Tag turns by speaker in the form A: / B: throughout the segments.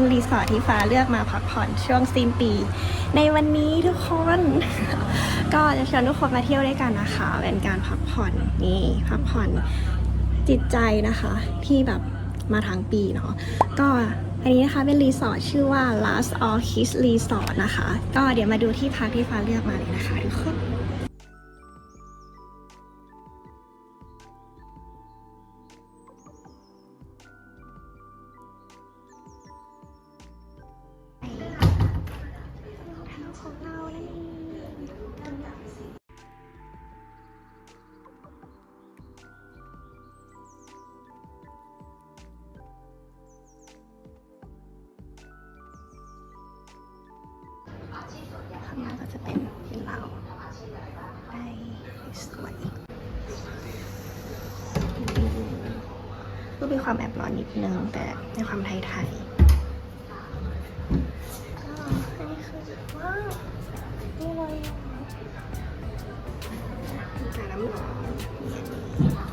A: นรีสอร์ทที่ฟ้าเลือกมาพักผ่อนช่วงสิ้นปี ในวันนี้ทุกคน ก็จะชวนทุกคนมาเที่ยวด้วยกันนะคะ เป็นการพักผ่อนนี่พักผ่อนจิตใจนะคะ ที่แบบมาทั้งปีเนาะก็อันนี้นะคะเป็นรีสอร์ทชื่อว่า Last All Kids Resort นะคะ ก็เดี๋ยวมาดูที่พักที่ฟ้าเลือกมาเลยนะคะทุกคน ความแอบร้อนนิดนึง แต่ในความไทยๆก็อันนี้คือว้าวนี่เลยกาน้ำร้อน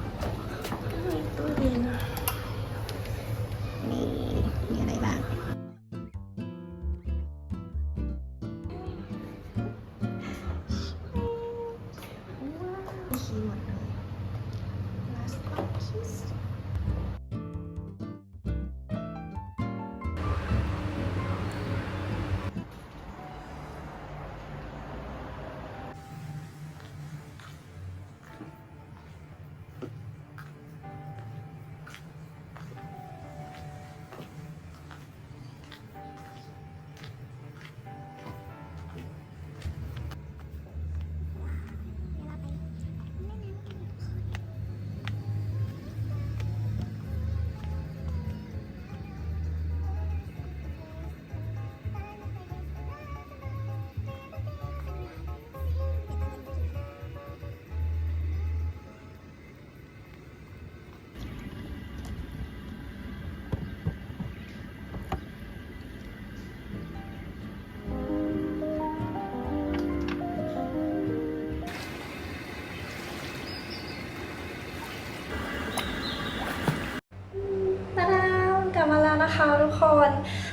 A: นะคะทุกคน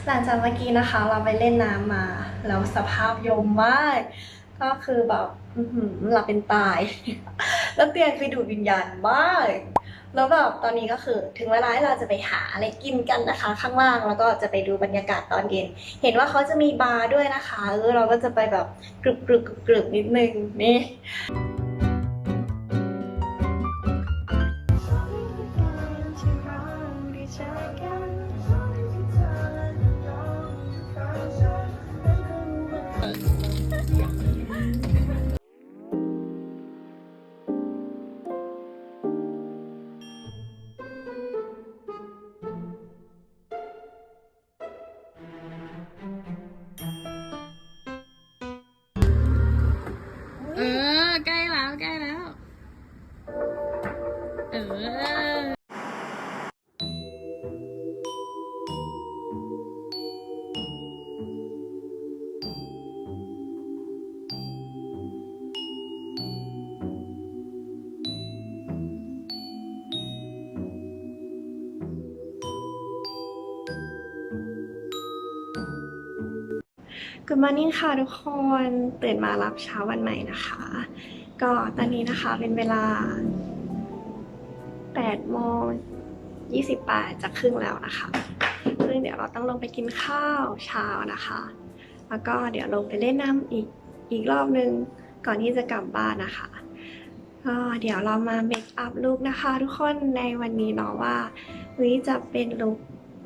A: หลังจากเมื่อกี้นะคะ เราไปเล่นน้ำมา แล้วสภาพยมมาก ก็คือแบบหลับเป็นตาย แล้วเตียงคือดูดวิญญาณมากแล้วแบบตอนนี้ก็คือถึงเวลาให้เราจะไปหาอะไรกินกันนะคะ ข้างล่างแล้วก็จะไปดูบรรยากาศตอนเย็น เห็นว่าเขาจะมีบาร์ด้วยนะคะเออเราก็จะไปแบบกรึบกรึบกรึบกรึบนิดนึงนี่ Good morning ค่ะทุกคนตื่นมารับเช้าวันใหม่นะคะ ก็ตอนนี้นะคะเป็นเวลา8โมง28จะครึ่งแล้วนะคะ ซึ่งเดี๋ยวเราต้องลงไปกินข้าวเช้านะคะ แล้วก็เดี๋ยวลงไปเล่นน้ำอีกอีกรอบนึงก่อนที่จะกลับบ้านนะคะก็เดี๋ยวเรามาเมคอัพลุคนะคะ ทุกคนในวันนี้เนาะว่าวิจะเป็นลุค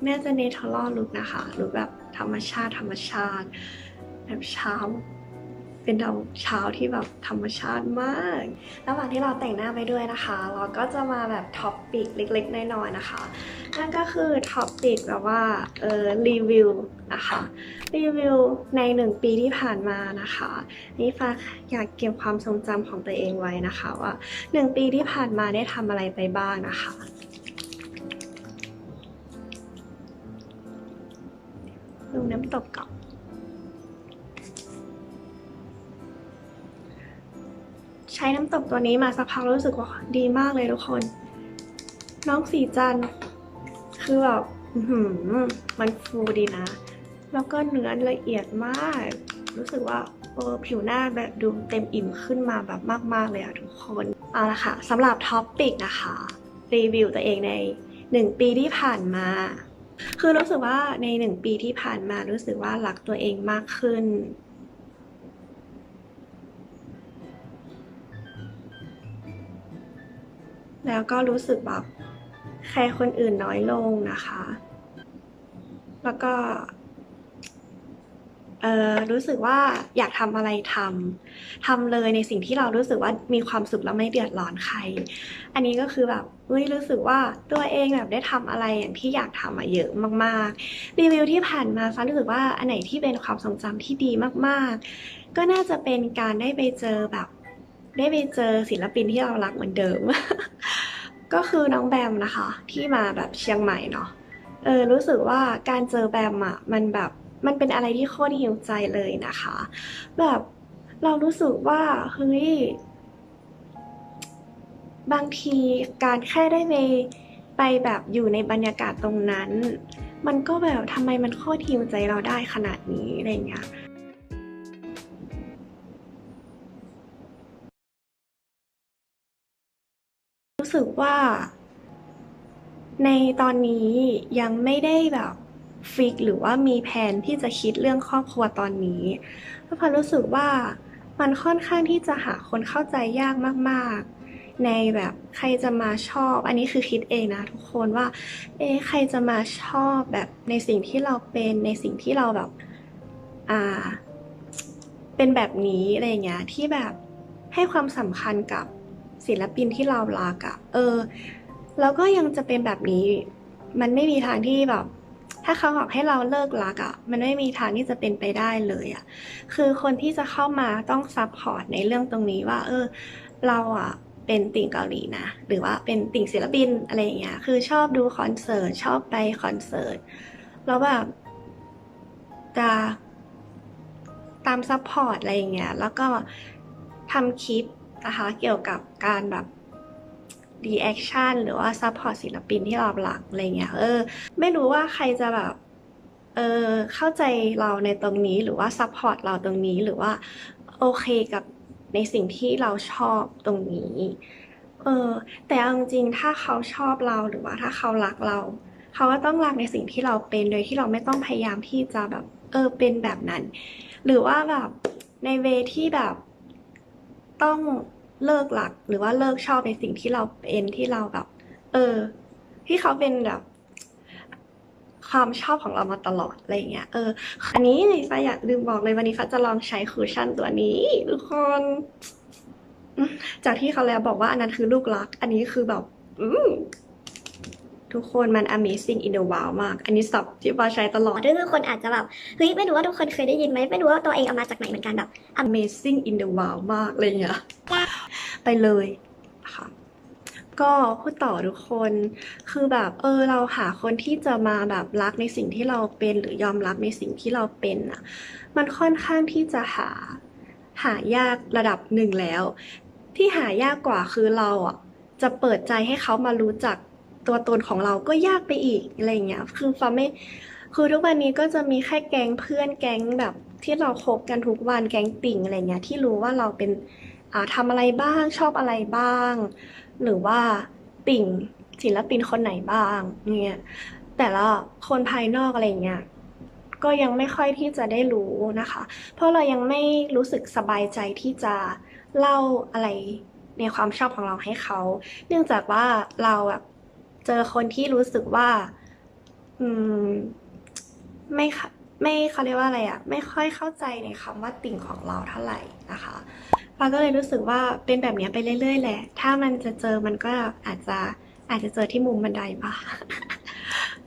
A: น่จะเนเธอรัลลุคนะคะลุคแบบธรรมชาติธรรมชาติ แบบเช้า เป็นดาวเช้าที่แบบธรรมชาติมาก ระหว่างที่เราแต่งหน้าไปด้วยนะคะ เราก็จะมาแบบท็อปปิกเล็กๆน้อยๆนะคะ นั่นก็คือท็อปปิกแบบว่าเออรีวิวนะคะรีวิวในหนึ่งปีที่ผ่านมานะคะ นี่ฟ้าอยากเก็บความทรงจำของตัวเองไว้นะคะว่าหนึ่งปีที่ผ่านมาได้ทำอะไรไปบ้างนะคะดูน้ำตกก่อน ใช้น้ำตกตัวนี้มาสักพักแล้วรู้สึกว่าดีมากเลยทุกคน น้องสีจันคือแบบมันฟูดีนะ แล้วก็เนื้อละเอียดมาก รู้สึกว่าเออผิวหน้าแบบดูเต็มอิ่มขึ้นมาแบบมาก ๆ เลยอะทุกคนเอาละค่ะสำหรับท็อปปิกนะคะ รีวิวตัวเองใน 1 ปีที่ผ่านมา คือรู้สึกว่าใน 1 ปีที่ผ่านมารู้สึกว่ารักตัวเองมากขึ้น แล้วก็รู้สึกแบบใคร์คนอื่นน้อยลงนะคะ แล้วก็เออรู้สึกว่าอยากทำอะไรทำทำเลยในสิ่งที่เรารู้สึกว่ามีความสุขแล้วไม่เดือดร้อนใคร อันนี้ก็คือแบบเฮ้ยรู้สึกว่าตัวเองแบบได้ทำอะไรอย่างที่อยากทำมาเยอะมากๆ รีวิวที่ผ่านมาฟ้ารู้สึกว่าอันไหนที่เป็นความทรงจำที่ดีมากๆ ก็น่าจะเป็นการได้ไปเจอแบบ ได้ไปเจอศิลปินที่เรารักเหมือนเดิม ก็คือน้องแบมนะคะ ที่มาแบบเชียงใหม่เนาะเออรู้สึกว่าการเจอแบมอะมันแบบมันเป็นอะไรที่โคตรฮิวใจเลยนะคะ แบบเรารู้สึกว่าเฮ้ยบางทีการแค่ได้ไปไปแบบอยู่ในบรรยากาศตรงนั้น มันก็แบบทำไมมันโคตรฮิวใจเราได้ขนาดนี้อะไรเงี้ย รู้สึกว่า ในตอนนี้ยังไม่ได้แบบฟิกหรือว่ามีแผนที่จะคิดเรื่องครอบครัวตอนนี้เพราะพอรู้สึกว่ามันค่อนข้างที่จะหาคนเข้าใจยากมากๆ ในแบบใครจะมาชอบ อันนี้คือคิดเองนะทุกคนว่า เอ๊ใครจะมาชอบแบบในสิ่งที่เราเป็นในสิ่งที่เราแบบอ่าเป็นแบบนี้อะไรอย่างเงี้ยที่แบบให้ความสำคัญกับ ศิลปินที่เรารักอะเออ แล้วก็ยังจะเป็นแบบนี้ มันไม่มีทางที่แบบ ถ้าเขาบอกให้เราเลิกรักอะมันไม่มีทางที่จะเป็นไปได้เลยอะคือคนที่จะเข้ามาต้องซัพพอร์ตในเรื่องตรงนี้ว่า เออ เราอะเป็นติ่งเกาหลีนะ หรือว่าเป็นติ่งศิลปินอะไรอย่างเงี้ย คือชอบดูคอนเสิร์ต ชอบไปคอนเสิร์ต แล้วแบบจะตามซัพพอร์ตอะไรอย่างเงี้ย แล้วก็ทำคลิป นะคะ เกี่ยวกับการแบบรีแอคชั่นหรือว่าซัพพอร์ตศิลปินที่เรารักอะไรเงี้ยเออ ไม่รู้ว่าใครจะแบบเออเข้าใจเราในตรงนี้หรือว่าซัพพอร์ตเราตรงนี้หรือว่าโอเคกับในสิ่งที่เราชอบตรงนี้ เออ แต่เอาจริงๆถ้าเขาชอบเราหรือว่าถ้าเขารักเรา เขาก็ต้องรักในสิ่งที่เราเป็นโดยที่เราไม่ต้องพยายามที่จะแบบ เออเป็นแบบนั้น หรือว่าแบบในเวที่แบบ ต้องเลิกหลักหรือว่าเลิกชอบในสิ่งที่เราเป็นที่เราแบบ เออ ที่เขาเป็นแบบ ความชอบของเรามาตลอดอะไรอย่างเงี้ยเออ อันนี้ฟ้าอยากลืมบอกเลยวันนี้ฟ้าจะลองใช้คูชั่นตัวนี้ทุกคนจากที่เขาแล้วบอกว่าอันนั้นคือลูกรัก อันนี้คือแบบ อืม ทุกคนมัน amazing in the wow มาก อันนี้สับที่ฟ้าใช้ตลอด
B: ซึ่งทุกคนอาจจะแบบเฮ้ยไม่รู้ว่าทุกคนเคยได้ยินไหมไม่รู้ว่าตัวเองเอามาจากไหนเหมือนกันแบบ
A: amazing in the wow มากเลยเนี่ยไปเลยค่ะก็พูดต่อทุกคน คือแบบเออเราหาคนที่จะมาแบบรักในสิ่งที่เราเป็นหรือยอมรับในสิ่งที่เราเป็นอะ มันค่อนข้างที่จะหาหายากระดับหนึ่งแล้ว ที่หายากกว่าคือเราอะจะเปิดใจให้เขามารู้จัก ตัวตนของเราก็ยากไปอีกอะไรเงี้ยคือฟ้าไม่คือทุกวันนี้ก็จะมีแค่แก๊งเพื่อนแก๊งแบบที่เราคบกันทุกวันแก๊งติ่งอะไรเงี้ยที่รู้ว่าเราเป็นอ่าทำอะไรบ้างชอบอะไรบ้าง หรือว่าติ่งศิลปินคนไหนบ้างเนี่ยแต่ละคนภายนอกอะไรเงี้ยก็ยังไม่ค่อยที่จะได้รู้นะคะ เพราะเรายังไม่รู้สึกสบายใจที่จะเล่าอะไรในความชอบของเราให้เขา เนื่องจากว่าเราแบบ เจอคนที่รู้สึกว่า อืม ไม่ค่ะไม่เขาเรียกว่าอะไรอะไม่ค่อยเข้าใจในคำว่าติ่งของเราเท่าไหร่นะคะปาก็เลยรู้สึกว่าเป็นแบบเนี้ยไปเรื่อยๆแหละ ถ้ามันจะเจอมันก็อาจจะอาจจะเจอที่มุมบันไดปะ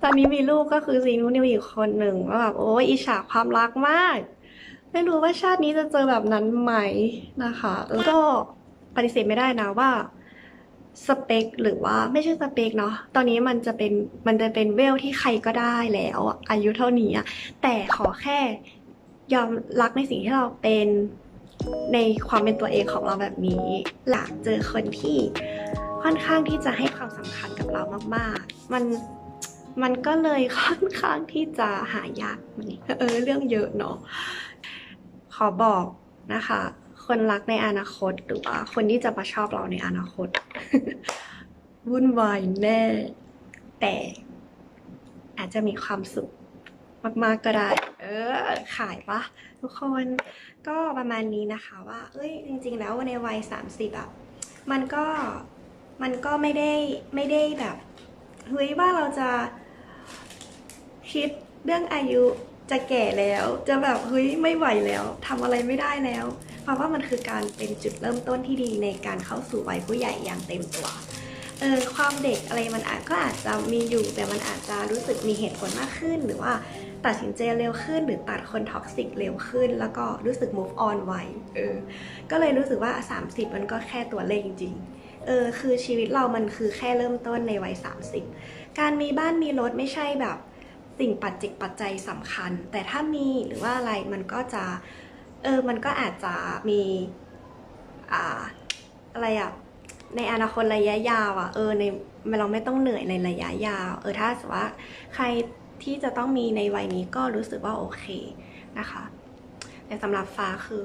A: ตอนนี้มีลูกก็คือซีนูนิวอีกคนหนึ่งว่าแบบโอ้ยอิจฉาความรักมาก ไม่รู้ว่าชาตินี้จะเจอแบบนั้นไหมนะคะเออก็ปฏิเสธไม่ได้นะว่า สเปคหรือว่าไม่ใช่สเปคเนาะตอนนี้มันจะเป็นมันจะเป็นเวลที่ใครก็ได้แล้วอายุเท่านี้แต่ขอแค่ยอมรักในสิ่งที่เราเป็นในความเป็นตัวเองของเราแบบนี้หลักเจอคนที่ค่อนข้างที่จะให้ความสำคัญกับเรามากๆ มันมันก็เลยค่อนข้างที่จะหายากเออเรื่องเยอะเนาะขอบอกนะคะ คนรักในอนาคตหรือว่าคนที่จะมาชอบเราในอนาคต วุ่นวายแน่ แต่อาจจะมีความสุขมากๆก็ได้ เออ ขายปะทุกคนก็ประมาณนี้นะคะว่า เอ้ย จริง ๆ แล้วในวัย 30อะมันก็มันก็ไม่ได้ไม่ได้แบบเฮ้ยว่าเราจะคิดเรื่องอายุ จะแก่แล้วจะแบบเฮ้ยไม่ไหวแล้วทำอะไรไม่ได้แล้ว เพราะว่ามันคือการเป็นจุดเริ่มต้นที่ดีในการเข้าสู่วัยผู้ใหญ่อย่างเต็มตัวเออความเด็กอะไรมันอาจก็อาจจะมีอยู่แต่มันอาจจะรู้สึกมีเหตุผลมากขึ้น หรือว่าตัดสินใจเร็วขึ้น หรือตัดคนท็อกซิกเร็วขึ้น แล้วก็รู้สึก move on ไวเออก็เลยรู้สึกว่า 30 มันก็แค่ตัวเลขจริงเออคือชีวิตเรามันคือแค่เริ่มต้นในวัย 30 การมีบ้านมีรถไม่ใช่แบบ สิ่งปัจจิกปัจจัยสำคัญ แต่ถ้ามีหรือว่าอะไรมันก็จะเออมันก็อาจจะมีอ่าอะไรอะในอนาคตระยะยาวอะเออในเราไม่ต้องเหนื่อยในระยะยาว เออถ้าสมมติว่าใครที่จะต้องมีในวัยนี้ก็รู้สึกว่าโอเคนะคะแต่สำหรับฟ้าคือ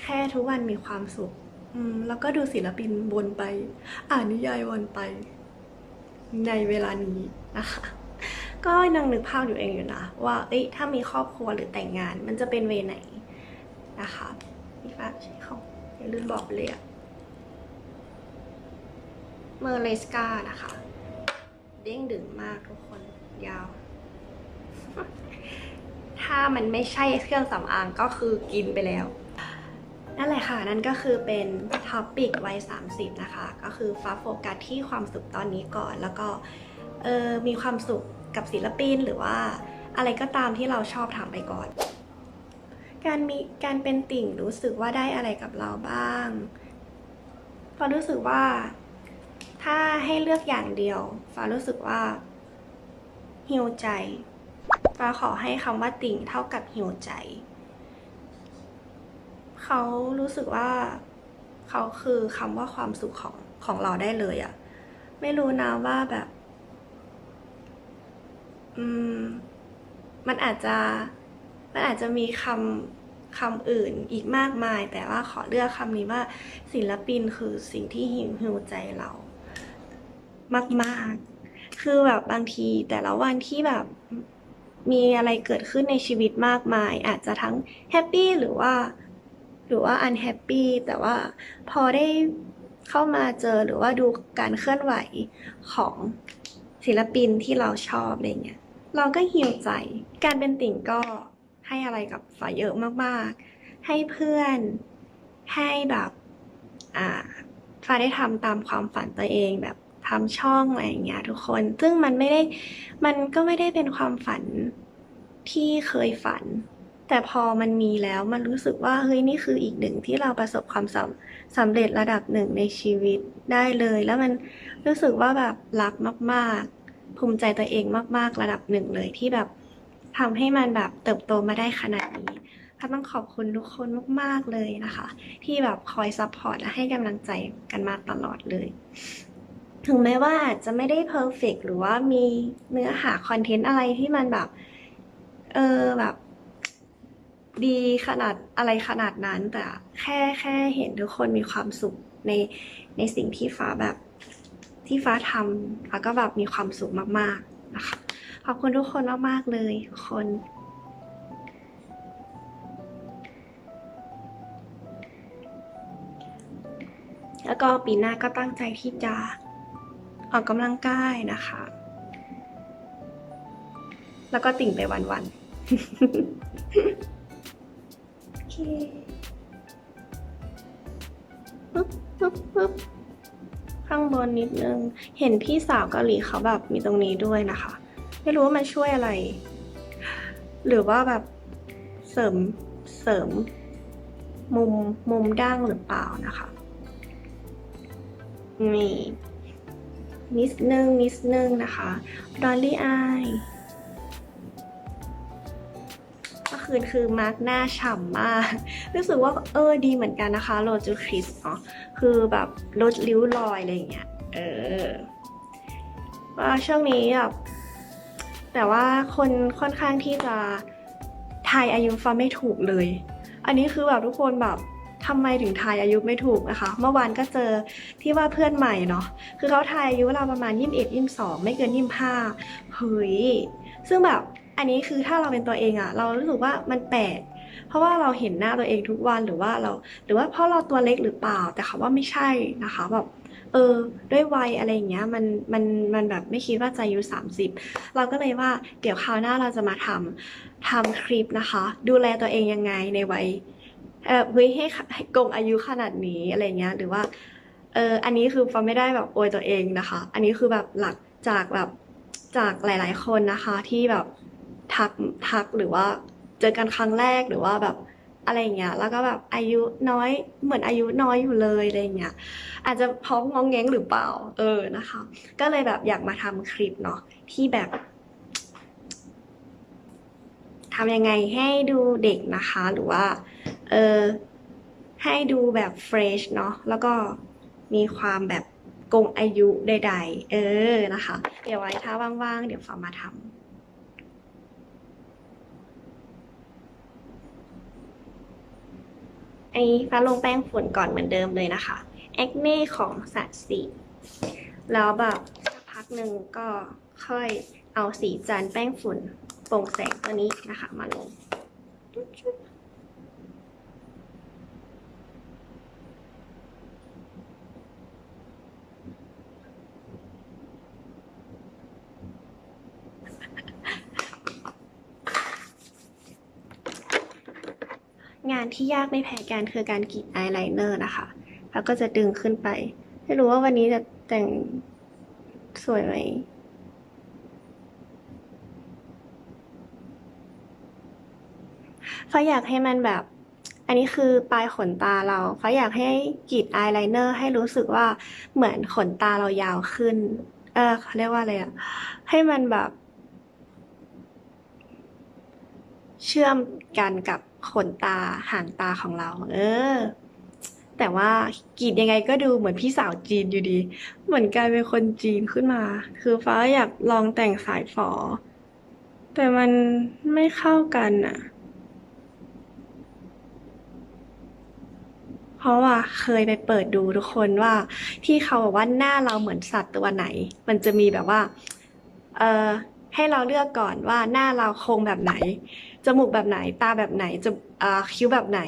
A: แค่ทุกวันมีความสุขอืมแล้วก็ดูศิลปินวนไป อ่านนิยายวนไป ในเวลานี้นะคะ ก็นั่งนึกภาพอยู่เองอยู่นะ ว่าเอ้ยถ้ามีครอบครัวหรือแต่งงาน มันจะเป็นเวไหนนะคะพี่ฟ้าใช่เขาอย่าลืมบอกเลยอะเมอร์เลสกานะคะ เด้งดึงมากทุกคนยาว ถ้ามันไม่ใช่เครื่องสำอางก็คือกินไปแล้วนั่นแหละค่ะ นั่นก็คือเป็นท็อปปิกวัย 30 นะคะ ก็คือฟ้าโฟกัสที่ความสุขตอนนี้ก่อน แล้วก็เออมีความสุข กับศิลปินหรือว่าอะไรก็ตามที่เราชอบทำไปก่อน การมีการเป็นติ่งรู้สึกว่าได้อะไรกับเราบ้างฟ้ารู้สึกว่าถ้าให้เลือกอย่างเดียวฟ้ารู้สึกว่าฮิวใจฟ้าขอให้คำว่าติ่งเท่ากับฮิวใจ เขารู้สึกว่าเขาคือคำว่าความสุขของของเราได้เลยอะไม่รู้นะว่าแบบ อืม มันอาจจะ มันอาจจะมีคำคำอื่นอีกมากมาย แต่ว่าขอเลือกคำนี้ว่าศิลปินคือสิ่งที่หิวหิวใจเรา มาก ๆ คือแบบบางทีแต่ละวันที่แบบมีอะไรเกิดขึ้นในชีวิตมากมาย อาจจะทั้งแฮปปี้หรือว่า หรือว่าอันแฮปปี้แต่ว่าพอได้เข้ามาเจอหรือว่าดูการเคลื่อนไหวของศิลปินที่เราชอบอะไรเงี้ย เราก็ฮิวใจ การเป็นติ่งก็ให้อะไรกับฝ่ายเยอะมากๆ ให้เพื่อน ให้แบบอ่าฟ้าได้ทำตามความฝันตัวเองแบบทำช่องอะไรอย่างเงี้ยทุกคน ซึ่งมันไม่ได้ มันก็ไม่ได้เป็นความฝันที่เคยฝัน แต่พอมันมีแล้วมันรู้สึกว่าเฮ้ยนี่คืออีกหนึ่งที่เราประสบความสำสำเร็จระดับหนึ่งในชีวิตได้เลย แล้วมันรู้สึกว่าแบบรักมาก ๆ ภูมิใจตัวเองมาก ๆ ระดับหนึ่งเลยที่แบบทำให้มันแบบเติบโตมาได้ขนาดนี้พัดต้องขอบคุณทุกคนมาก ๆ เลยนะคะ ที่แบบคอยซัพพอร์ตและให้กำลังใจกันมาตลอดเลย ถึงแม้ว่าอาจจะไม่ได้เพอร์เฟกหรือว่ามีเนื้อหาคอนเทนต์อะไรที่มันแบบ เออแบบ ดีขนาดอะไรขนาดนั้น แต่แค่แค่เห็นทุกคนมีความสุขในในสิ่งที่ฟ้าแบบ ที่ฟ้าทำฟ้าก็แบบมีความสุขมากๆนะคะขอบคุณทุกคนมากๆเลยคนแล้วก็ปีหน้าก็ตั้งใจที่จะออกกำลังกายนะคะ แล้วก็ติ่งไปวันๆโอเคปึ๊บปุ๊บ ข้างบนนิดนึง เห็นพี่สาวเกาหลีเขาแบบมีตรงนี้ด้วยนะคะ ไม่รู้ว่ามันช่วยอะไร หรือว่าแบบเสริมเสริมมุมมุมด่างหรือเปล่านะคะนี่นิดนึงนิดนึงนะคะดอลลี่อาย คืนคือมาร์กหน้าฉ่ำมาก รู้สึกว่าเออดีเหมือนกันนะคะโรจูคริสเนาะคือแบบลดริ้วรอยอะไรอย่างเงี้ยเออว่าช่วงนี้แบบแต่ว่าคนค่อนข้างที่จะทายอายุฟ้าไม่ถูกเลย อันนี้คือแบบทุกคนแบบทำไมถึงทายอายุไม่ถูกนะคะ เมื่อวานก็เจอที่ว่าเพื่อนใหม่เนาะ คือเขาทายอายุเราประมาณยี่สิบเอ็ดยี่สิบสองไม่เกินยี่สิบห้าเฮ้ย ซึ่งแบบ อันนี้คือถ้าเราเป็นตัวเองอะเรารู้สึกว่ามันแปลกเพราะว่าเราเห็นหน้าตัวเองทุกวันหรือว่าเรา หรือว่าเพราะเราตัวเล็กหรือเปล่า แต่เขาว่าไม่ใช่นะคะแบบเออด้วยวัยอะไรอย่างเงี้ยมันมันมันแบบไม่คิดว่าจะอายุ30 เราก็เลยว่าเดี๋ยวคราวหน้าเราจะมาทำทำคลิปนะคะ ดูแลตัวเองยังไงในวัยเออเฮ้ยให้ให้กงอายุขนาดนี้อะไรเงี้ยหรือว่าเอออันนี้คือฟังไม่ได้แบบอวยตัวเองนะคะ อันนี้คือแบบหลักจากแบบจากหลาย ๆ คนนะคะที่แบบ ทักทักหรือว่าเจอกันครั้งแรกหรือว่าแบบอะไรเงี้ย แล้วก็แบบอายุน้อยเหมือนอายุน้อยอยู่เลยอะไรเงี้ย อาจจะพราะงองแงงหรือเปล่า เออนะคะ ก็เลยแบบอยากมาทำคลิปเนาะที่แบบทำยังไงให้ดูเด็กนะคะ หรือว่า เออให้ดูแบบเฟรชเนาะแล้วก็มีความแบบกงอายุใดๆ เออนะคะ เดี๋ยวไว้ถ้าว่างๆ เดี๋ยวฟ้ามาทำ อันนี้ฟ้าลงแป้งฝุ่นก่อนเหมือนเดิมเลยนะคะแอคเน่ของสัตว์สีแล้วแบบสักพักหนึ่งก็ค่อยเอาสีจานแป้งฝุ่นโปร่งแสงตัวนี้นะคะมาลง งานที่ยากไม่แพ้กันคือการกรีดอายไลเนอร์นะคะ แล้วก็จะดึงขึ้นไป ไม่รู้ว่าวันนี้จะแต่งสวยไหมฟ้าอยากให้มันแบบ อันนี้คือปลายขนตาเราฟ้าอยากให้กรีดอายไลเนอร์ให้รู้สึกว่าเหมือนขนตาเรายาวขึ้น เออเขาเรียกว่าอะไรอะให้มันแบบ เชื่อมกันกับ ขนตาหางตาของเรา เออ แต่ว่ากรีดยังไงก็ดูเหมือนพี่สาวจีนอยู่ดี เหมือนกลายเป็นคนจีนขึ้นมา คือฟ้าอยากลองแต่งสายฝอ แต่มันไม่เข้ากันอะเพราะว่าเคยไปเปิดดูทุกคนว่าที่เขาบอกว่าหน้าเราเหมือนสัตว์ตัวไหน มันจะมีแบบว่า เออ ให้เราเลือกก่อนว่าหน้าเราโครงแบบไหน จมูกแบบไหน ตาแบบไหนจะคิ้วแบบไหน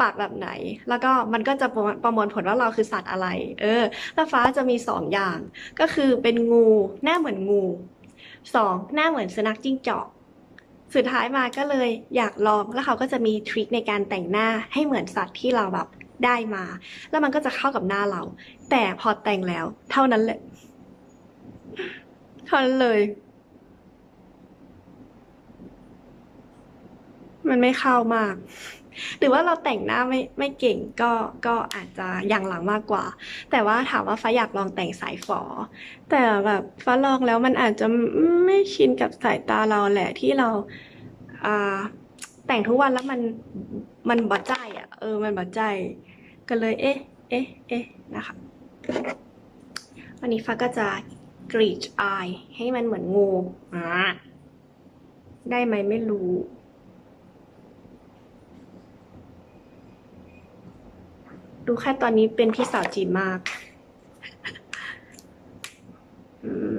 A: ปากแบบไหน แล้วก็มันก็จะประมวลผลว่าเราคือสัตว์อะไร เออแล้วฟ้าจะมีสองอย่าง ก็คือเป็นงูหน้าเหมือนงูสองหน้าเหมือนสุนัขจิ้งจอกสุดท้ายมาก็เลยอยากลองแล้วเขาก็จะมีทริคในการแต่งหน้าให้เหมือนสัตว์ที่เราแบบได้มา แล้วมันก็จะเข้ากับหน้าเรา แต่พอแต่งแล้ว เท่านั้นแหละ ท่านั้นเลย มันไม่เข้ามาก หรือว่าเราแต่งหน้าไม่ไม่เก่งก็ก็อาจจะอย่างหลังมากกว่า แต่ว่าถามว่าฟ้าอยากลองแต่งสายฝอ แต่แบบฟ้าลองแล้วมันอาจจะไม่ชินกับสายตาเราแหละที่เราอ่าแต่งทุกวันแล้วมันมันบอใจอะ เออ มันบอใจก็เลย เอ๊ะ เอ๊ะ เอ๊ะ นะคะ วันนี้ฟ้าก็จะ กรีดอายให้มันเหมือนงูอ่าได้ไหมไม่รู้ ดูแค่ตอนนี้เป็นพี่สาวจีนมาก อืม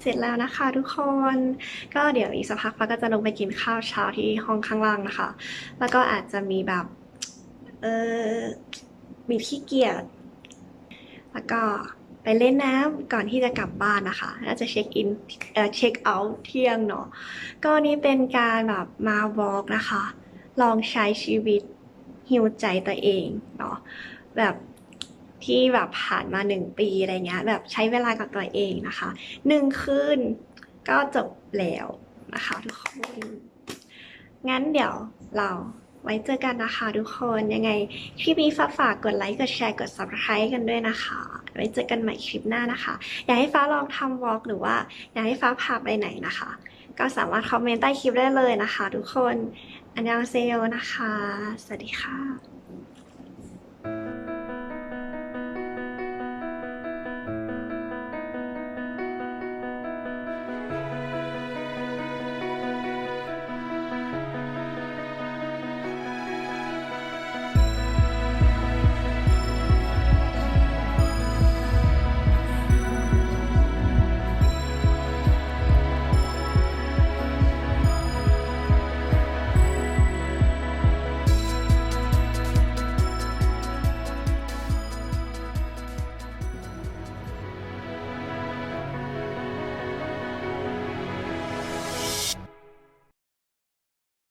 A: เสร็จแล้วนะคะทุกคน ก็เดี๋ยวอีกสักพักฟ้าก็จะลงไปกินข้าวเช้าที่ห้องข้างล่างนะคะ แล้วก็อาจจะมีแบบเออมีขี้เกียจแล้วก็ไปเล่นน้ำก่อนที่จะกลับบ้านนะคะน่าจะเช็คอินเอ่อเช็คเอาท์เที่ยงเนาะก็นี่เป็นการแบบมาวอล์กนะคะ ลองใช้ชีวิตฮิวใจตัวเองเนาะแบบ ที่แบบผ่านมาหนึ่งปีอะไรเงี้ยแบบใช้เวลากับตัวเองนะคะหนึ่งคืนก็จบแล้วนะคะทุกคน งั้นเดี๋ยวเราไว้เจอกันนะคะทุกคนยังไงคลิปนี้ฝากฝากกดไลค์กดแชร์กด subscribe กันด้วยนะคะ ไว้เจอกันใหม่คลิปหน้านะคะ อยากให้ฟ้าลองทำวอล์กหรือว่าอยากให้ฟ้าพาไปไหนนะคะ ก็สามารถคอมเมนต์ใต้คลิปได้เลยนะคะ ทุกคน อันยองเซโยนะคะ สวัสดีค่ะ